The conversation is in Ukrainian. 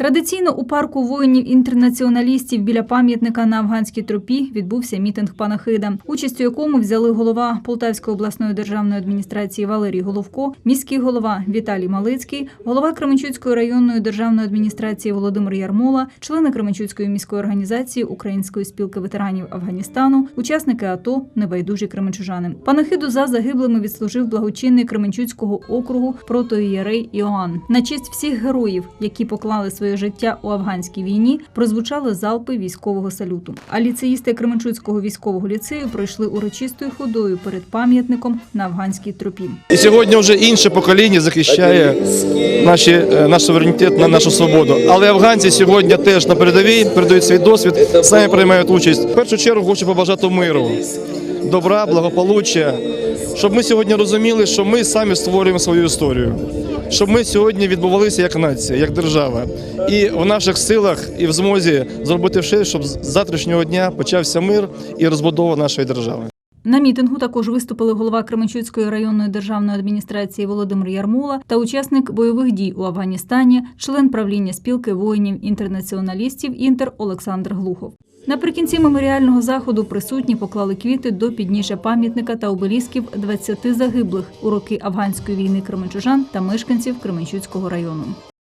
Традиційно у парку воїнів-інтернаціоналістів біля пам'ятника на афганській тропі відбувся мітинг панахида, участь у якому взяли голова Полтавської обласної державної адміністрації Валерій Головко, міський голова Віталій Малицький, голова Кременчуцької районної державної адміністрації Володимир Ярмола, члени Кременчуцької міської організації Української спілки ветеранів Афганістану, учасники АТО, небайдужі кременчужани. Панахиду за загиблими відслужив благочинний Кременчуцького округу протоієрей Іоанн. На честь всіх героїв, які поклали своє життя у афганській війні, прозвучали залпи військового салюту. А ліцеїсти Кременчуцького військового ліцею пройшли урочистою ходою перед пам'ятником на афганській тропі. І сьогодні вже інше покоління захищає наші, е, наш суверенітет, на нашу свободу. Але афганці сьогодні теж на передовій передають свій досвід, самі приймають участь. В першу чергу хочу побажати миру, добра, благополуччя, щоб ми сьогодні розуміли, що ми самі створюємо свою історію. Щоб ми сьогодні відбувалися як нація, як держава, і в наших силах і в змозі зробити все, щоб з завтрашнього дня почався мир і розбудова нашої держави. На мітингу також виступили голова Кременчуцької районної державної адміністрації Володимир Ярмола та учасник бойових дій у Афганістані, член правління спілки воїнів-інтернаціоналістів Інтер Олександр Глухов. Наприкінці меморіального заходу присутні поклали квіти до підніжжя пам'ятника та обелісків 20 загиблих у роки афганської війни кременчужан та мешканців Кременчуцького району.